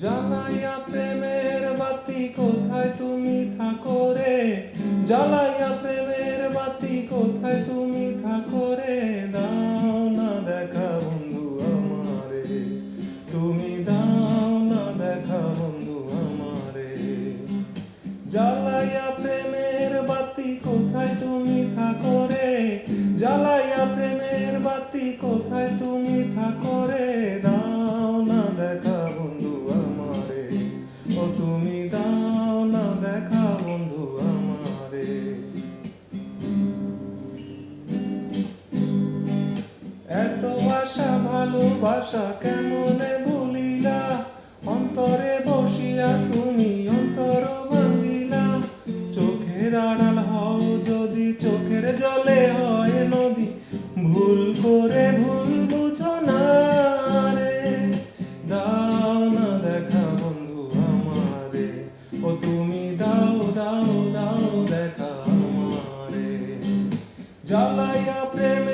জ্বালাইয়া প্রেমের বাতি, কোথায় তুমি থাকো রে? জ্বালাইয়া প্রেমের বাতি, কোথায় তুমি থাকো রে? দাও না দেখা বন্ধু আমারে। তুমি দাও না দেখা বন্ধু আমারে। জ্বালাইয়া প্রেমের বাতি, কোথায় তুমি থাকো রে? জ্বালাইয়া ভালোবাসা কেমনে ভুলিলা অন্তরে বসিয়া তুমি অন্তর ভাঙিলা। চোখের আড়াল হও যদি চোখের জলে হয় নদী। ভুল করে ভুল বুঝো দাও না দেখা বন্ধু আমারে। ও তুমি দাও দাও দাও, দেখা আমারে। জ্বালাইয়া প্রেম